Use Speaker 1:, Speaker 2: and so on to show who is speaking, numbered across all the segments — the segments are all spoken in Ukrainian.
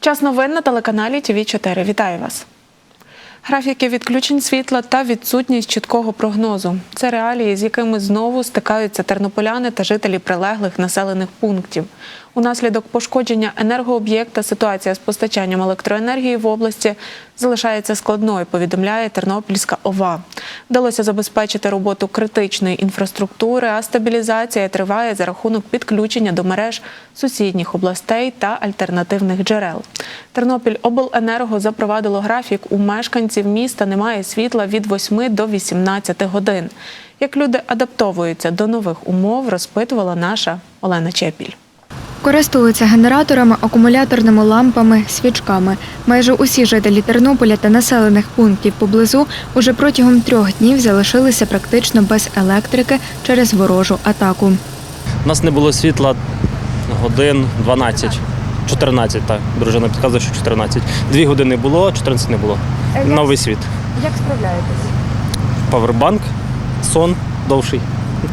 Speaker 1: Час новин на телеканалі ТВ 4 Вітаю вас. Графіки відключень світла та відсутність чіткого прогнозу це реалії, з якими знову стикаються тернополяни та жителі прилеглих населених пунктів. Унаслідок пошкодження енергооб'єкта ситуація з постачанням електроенергії в області залишається складною. Повідомляє Тернопільська ОВА. Вдалося забезпечити роботу критичної інфраструктури, а стабілізація триває за рахунок підключення до мереж сусідніх областей та альтернативних джерел. Тернопіль обленерго запровадило графік. У мешканців міста немає світла від 8 до 18 годин. Як люди адаптовуються до нових умов, розпитувала наша Олена Чепіль.
Speaker 2: Користуються генераторами, акумуляторними лампами, свічками. Майже усі жителі Тернополя та населених пунктів поблизу уже протягом трьох днів залишилися практично без електрики через ворожу атаку.
Speaker 3: У нас не було світла годин 12. 14, так. Дружина підказує, що 14. Дві години було, 14 не було. Новий світ.
Speaker 2: Як справляєтесь?
Speaker 3: Павербанк, сон довший.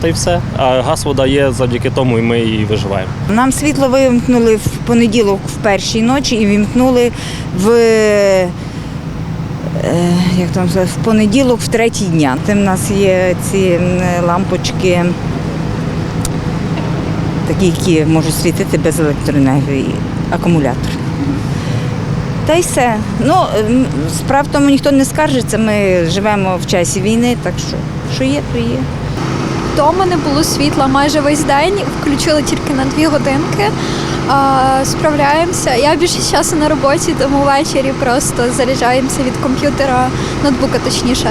Speaker 3: Та й все. А газ вода є завдяки тому, і ми і виживаємо.
Speaker 4: Нам світло вимкнули в понеділок в першій ночі і вімкнули в, е, як там, в понеділок в третій дня. Тим в нас є ці лампочки, такі, які можуть світити без електроенергії, акумулятор. Та й все. Ну, справ тому ніхто не скаржиться. Ми живемо в часі війни, так що що є, то є.
Speaker 5: Вдома не було світла майже весь день, включили тільки на дві годинки. А, справляємося. Я більше часу на роботі, тому ввечері просто заряджаємося від комп'ютера, ноутбука точніше.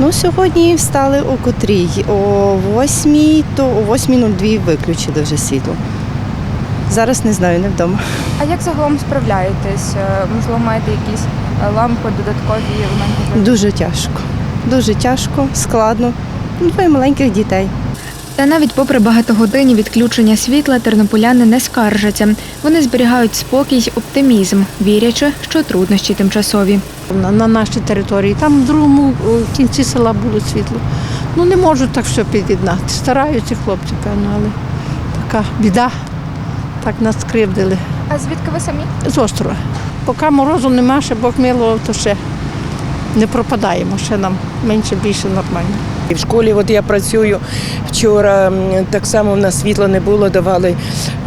Speaker 6: Ну, сьогодні встали о котрій. О 8, то о 8.02 виключили вже світло. Зараз не знаю, не вдома.
Speaker 7: А як загалом справляєтесь? Е, Можливо, маєте якісь е, лампи, додаткові елементи?
Speaker 6: Дуже тяжко. Дуже тяжко, складно. Ну, Двоє маленьких дітей.
Speaker 2: Та навіть попри багатогодинні відключення світла, тернополяни не скаржаться. Вони зберігають спокій оптимізм, вірячи, що труднощі тимчасові.
Speaker 8: на, на нашій території. Там в другому о, кінці села було світло. Ну не можуть так все під'єднати. Стараються хлопці, певно, але така біда. Так нас скривдили
Speaker 7: А звідки ви самі?
Speaker 8: з острова. Поки морозу нема, ще Бог милував, то ще не пропадаємо, ще нам менше більше нормально.
Speaker 9: І в школі, от я працюю вчора, так само в нас світла не було, давали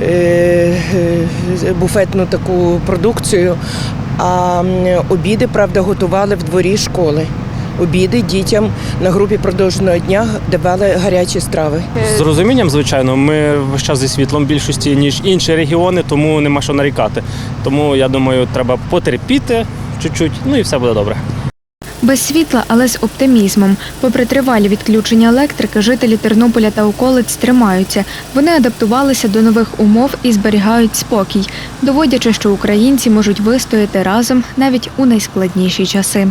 Speaker 9: е, е, буфетну таку продукцію, а обіди, правда, готували в дворі школи. Обіди дітям на групі продовженого дня давали гарячі страви.
Speaker 3: З розумінням, звичайно, ми весь час зі світлом більшості, ніж інші регіони, тому нема що нарікати. Тому я думаю, треба потерпіти чуть-чуть, ну і все буде добре.
Speaker 2: Без світла, але з оптимізмом. Попри тривалі відключення електрики, жителі Тернополя та околиць тримаються. Вони адаптувалися до нових умов і зберігають спокій, доводячи, що українці можуть вистояти разом навіть у найскладніші часи.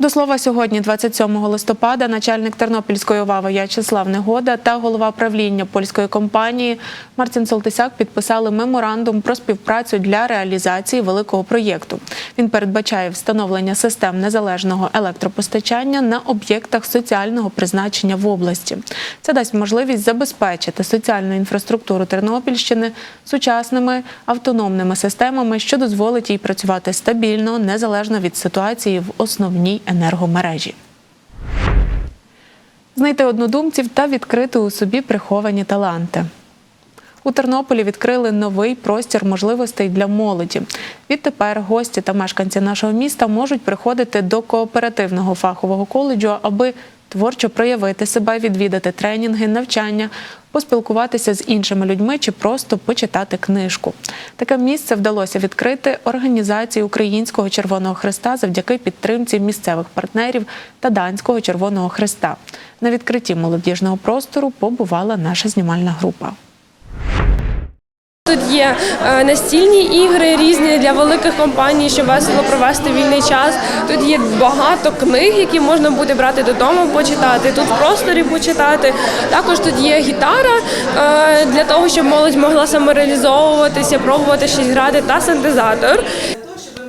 Speaker 1: До слова, сьогодні, 27 листопада, начальник Тернопільської ОВА В'ячеслав Негода та голова правління польської компанії Мартін Солтисяк підписали меморандум про співпрацю для реалізації великого проєкту. Він передбачає встановлення систем незалежного електропостачання на об'єктах соціального призначення в області. Це дасть можливість забезпечити соціальну інфраструктуру Тернопільщини сучасними автономними системами, що дозволить їй працювати стабільно, незалежно від ситуації в основній енергомережі. Знайти однодумців та відкрити у собі приховані таланти. У Тернополі відкрили новий простір можливостей для молоді. Відтепер гості та мешканці нашого міста можуть приходити до кооперативного фахового коледжу, аби творчо проявити себе, відвідати тренінги, навчання, поспілкуватися з іншими людьми чи просто почитати книжку. Таке місце вдалося відкрити організації Українського Червоного Христа завдяки підтримці місцевих партнерів та Данського Червоного Христа. На відкритті молодіжного простору побувала наша знімальна група.
Speaker 10: Тут є е, настільні ігри різні для великих компаній, щоб весело провести вільний час. Тут є багато книг, які можна буде брати додому, почитати. Тут в просторі почитати. Також тут є гітара е, для того, щоб молодь могла самореалізовуватися, пробувати щось грати, та синтезатор.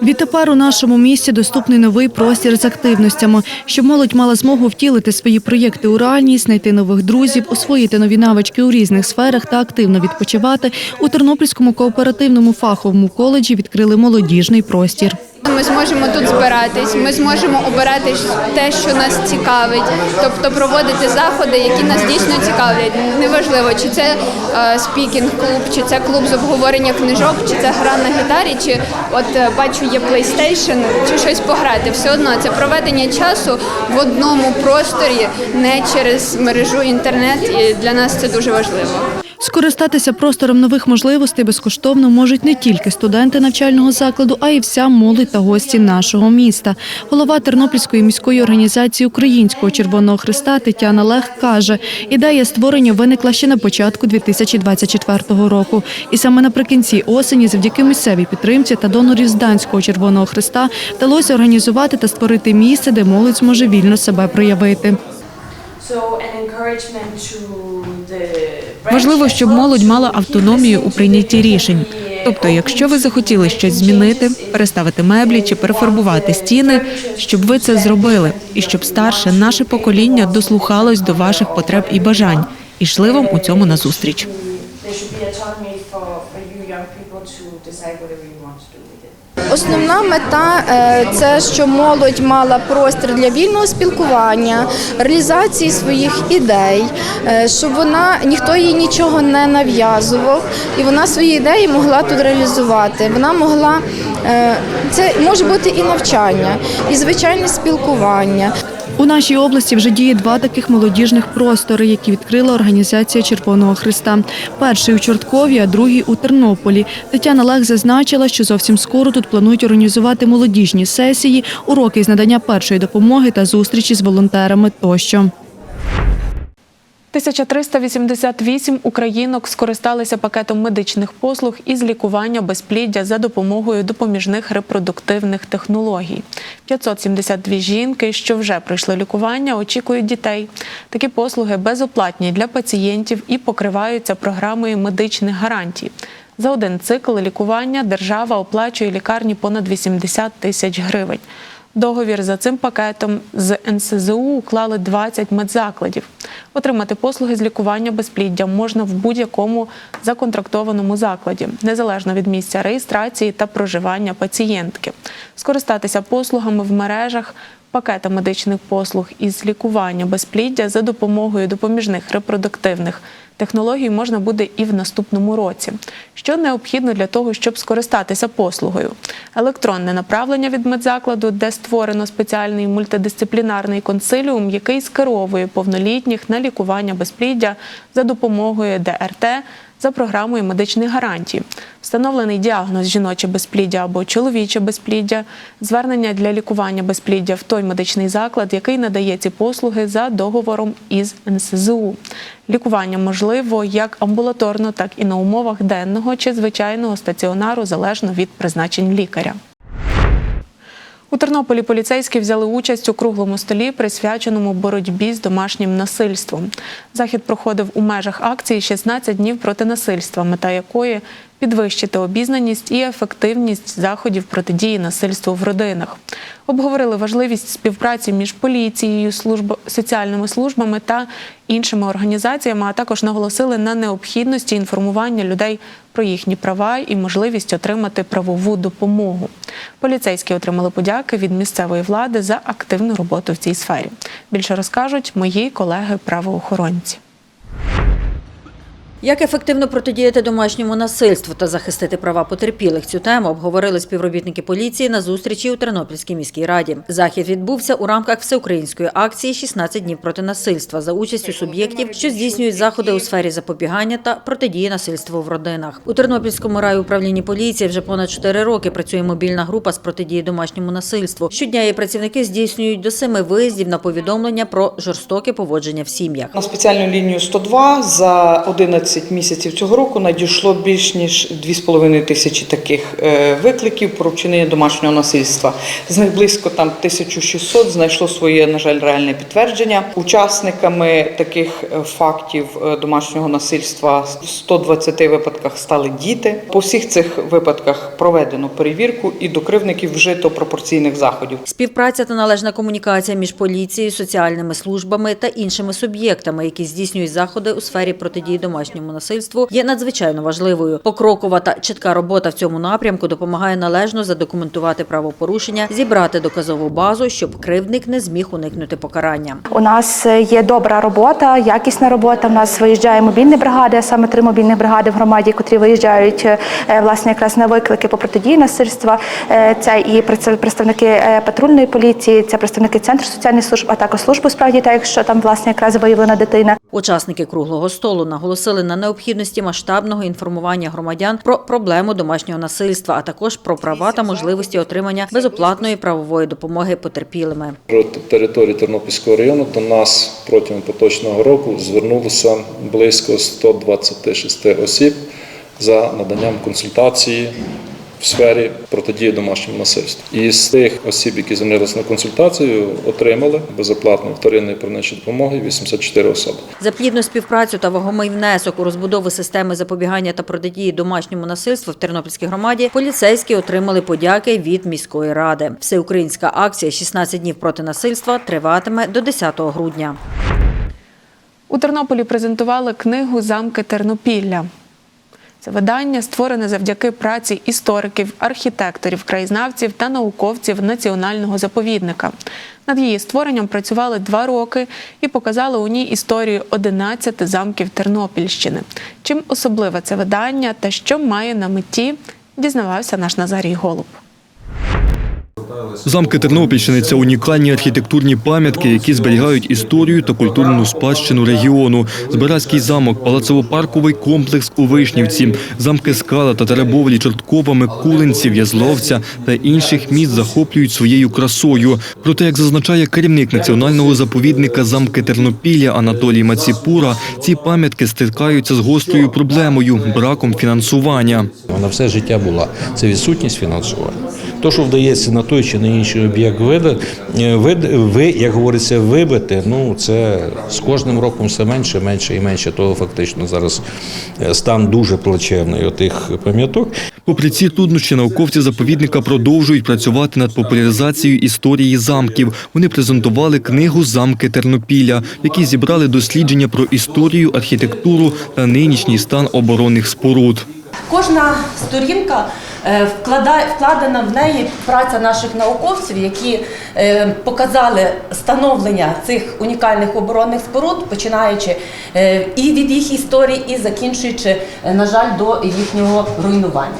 Speaker 11: Відтепер у нашому місті доступний новий простір з активностями, щоб молодь мала змогу втілити свої проєкти у реальність, знайти нових друзів, освоїти нові навички у різних сферах та активно відпочивати. У Тернопільському кооперативному фаховому коледжі відкрили молодіжний простір.
Speaker 5: Ми зможемо тут збиратись, ми зможемо обирати те, що нас цікавить, тобто проводити заходи, які нас дійсно цікавлять. Неважливо, чи це е, спікінг-клуб, чи це клуб з обговорення книжок, чи це гра на гітарі, чи от е, бачу є PlayStation, чи щось пограти. Все одно це проведення часу в одному просторі, не через мережу інтернет. І для нас це дуже важливо.
Speaker 11: Скористатися простором нових можливостей безкоштовно можуть не тільки студенти навчального закладу, а й вся молодь та гості нашого міста. Голова Тернопільської міської організації Українського Червоного Христа Тетяна Лех каже, ідея створення виникла ще на початку 2024 року. І саме наприкінці осені, завдяки місцевій підтримці та донорів з Данського Червоного Христа, вдалося організувати та створити місце, де молодь зможе вільно себе проявити.
Speaker 1: Важливо, щоб молодь мала автономію у прийнятті рішень. Тобто, якщо ви захотіли щось змінити, переставити меблі чи перефарбувати стіни, щоб ви це зробили, і щоб старше наше покоління дослухалось до ваших потреб і бажань, і йшли вам у цьому назустріч.
Speaker 12: Основна мета е, це що молодь мала простір для вільного спілкування, реалізації своїх ідей, е, щоб вона ніхто їй нічого не нав'язував, і вона свої ідеї могла тут реалізувати. Вона могла е, це може бути і навчання, і звичайне спілкування.
Speaker 11: У нашій області вже діє два таких молодіжних простори, які відкрила організація Червоного Христа. Перший у Чорткові, а другий у Тернополі. Тетяна Лех зазначила, що зовсім скоро тут планують організувати молодіжні сесії, уроки з надання першої допомоги та зустрічі з волонтерами тощо.
Speaker 1: 1388 українок скористалися пакетом медичних послуг із лікування безпліддя за допомогою допоміжних репродуктивних технологій. 572 жінки, що вже пройшли лікування, очікують дітей. Такі послуги безоплатні для пацієнтів і покриваються програмою медичних гарантій. За один цикл лікування держава оплачує лікарні понад 80 тисяч гривень. Договір за цим пакетом з НСЗУ уклали 20 медзакладів. Отримати послуги з лікування безпліддя можна в будь-якому законтрактованому закладі, незалежно від місця реєстрації та проживання пацієнтки. Скористатися послугами в мережах пакета медичних послуг із лікування безпліддя за допомогою допоміжних репродуктивних технологій можна буде і в наступному році. Що необхідно для того, щоб скористатися послугою? Електронне направлення від медзакладу, де створено спеціальний мультидисциплінарний консиліум, який скеровує повнолітніх на лікування безпліддя за допомогою ДРТ за програмою медичних гарантій, встановлений діагноз жіноче безпліддя або чоловіче безпліддя, звернення для лікування безпліддя в той медичний заклад, який надає ці послуги за договором із НСЗУ. Лікування можливо як амбулаторно, так і на умовах денного чи звичайного стаціонару залежно від призначень лікаря. У Тернополі поліцейські взяли участь у круглому столі, присвяченому боротьбі з домашнім насильством. Захід проходив у межах акції «16 днів проти насильства, мета якої підвищити обізнаність і ефективність заходів протидії насильству в родинах. Обговорили важливість співпраці між поліцією, служб... соціальними службами та іншими організаціями, а також наголосили на необхідності інформування людей про їхні права і можливість отримати правову допомогу. Поліцейські отримали подяки від місцевої влади за активну роботу в цій сфері. Більше розкажуть мої колеги-правоохоронці.
Speaker 13: Як ефективно протидіяти домашньому насильству та захистити права потерпілих? Цю тему обговорили співробітники поліції на зустрічі у Тернопільській міській раді. Захід відбувся у рамках всеукраїнської акції «16 днів проти насильства за участю суб'єктів, що здійснюють заходи у сфері запобігання та протидії насильству в родинах. У Тернопільському райуправлінні поліції вже понад 4 роки працює мобільна група з протидії домашньому насильству. Щодня її працівники здійснюють до семи виїздів на повідомлення про жорстоке поводження в сім'ях.
Speaker 14: На спеціальну лінію 102 за 11 11 місяців цього року надійшло більш ніж 2,5 тисячі таких е, викликів про вчинення домашнього насильства. З них близько там 1600 знайшло своє, на жаль, реальне підтвердження. Учасниками таких е, фактів е, домашнього насильства в 120 випадках стали діти. По всіх цих випадках проведено перевірку і до кривдників вжито пропорційних заходів.
Speaker 13: Співпраця та належна комунікація між поліцією, соціальними службами та іншими суб'єктами, які здійснюють заходи у сфері протидії домашньому насильству, є надзвичайно важливою. Покрокова та чітка робота в цьому напрямку допомагає належно задокументувати правопорушення, зібрати доказову базу, щоб кривдник не зміг уникнути покарання.
Speaker 15: У нас є добра робота, якісна робота. У нас виїжджає мобільні бригади, а саме три мобільні бригади в громаді, котрі виїжджають е, власне якраз на виклики по протидії насильства. Е, Це і представ- представники е, патрульної поліції, це представники центру соціальних служб, а також служби у справ дітей, якщо там власне якраз виявлена дитина.
Speaker 13: Учасники круглого столу наголосили на необхідності масштабного інформування громадян про проблему домашнього насильства, а також про права та можливості отримання безоплатної правової допомоги потерпілими.
Speaker 16: Про територію Тернопільського району до нас протягом поточного року звернулося близько 126 осіб за наданням консультації в сфері протидії домашньому насильству. І з тих осіб, які звернулися на консультацію, отримали безоплатну вторинної правничої допомоги 84 особи.
Speaker 13: За плідну співпрацю та вагомий внесок у розбудову системи запобігання та протидії домашньому насильству в Тернопільській громаді поліцейські отримали подяки від міської ради. Всеукраїнська акція «16 днів проти насильства триватиме до 10 грудня.
Speaker 1: У Тернополі презентували книгу Замки Тернопілля. Це видання створене завдяки праці істориків, архітекторів, краєзнавців та науковців національного заповідника. Над її створенням працювали два роки і показали у ній історію 11 замків Тернопільщини. Чим особливе це видання та що має на меті, дізнавався наш Назарій Голуб.
Speaker 17: Замки Тернопільщини це унікальні архітектурні пам'ятки, які зберігають історію та культурну спадщину регіону. Збиразький замок, палацово-парковий комплекс у Вишнівці, замки Скала та Теребовлі, Чорткова, Микулинців, Язловця та інших міст захоплюють своєю красою. Проте, як зазначає керівник національного заповідника замки Тернопілля Анатолій Маціпура, ці пам'ятки стикаються з гострою проблемою браком фінансування.
Speaker 18: Вона все життя була. Це відсутність фінансування. То, що вдається на той чи на інший об'єкт вида, е, вид, ви, як говориться, вибити, ну це з кожним роком все менше, менше і менше. Того фактично зараз е, стан дуже плачевний отих пам'яток.
Speaker 17: Попри ці труднощі, науковці заповідника продовжують працювати над популяризацією історії замків. Вони презентували книгу Замки Тернопілля, в якій зібрали дослідження про історію, архітектуру та нинішній стан оборонних споруд.
Speaker 19: Кожна сторінка вкладена в неї праця наших науковців, які е, показали становлення цих унікальних оборонних споруд, починаючи е, і від їх історії, і закінчуючи, е, на жаль, до їхнього руйнування.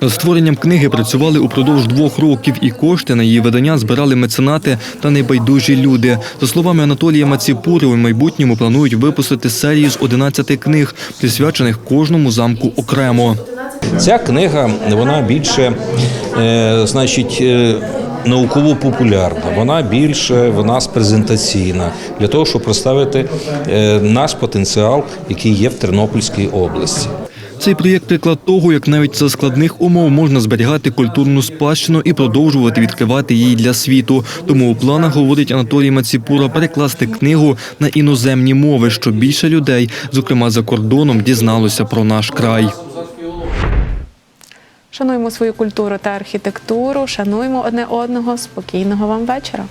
Speaker 17: Над створенням книги працювали упродовж двох років, і кошти на її видання збирали меценати та небайдужі люди. За словами Анатолія Маціпури, у майбутньому планують випустити серію з 11 книг, присвячених кожному замку окремо.
Speaker 18: Ця книга вона більше, е, значить. е, Науково-популярна, вона більше в нас презентаційна для того, щоб представити е, наш потенціал, який є в Тернопільській області.
Speaker 17: Цей проєкт приклад того, як навіть за складних умов можна зберігати культурну спадщину і продовжувати відкривати її для світу. Тому у планах говорить Анатолій Маціпура перекласти книгу на іноземні мови, щоб більше людей, зокрема за кордоном, дізналося про наш край.
Speaker 1: Шануємо свою культуру та архітектуру, шануємо одне одного. Спокійного вам вечора.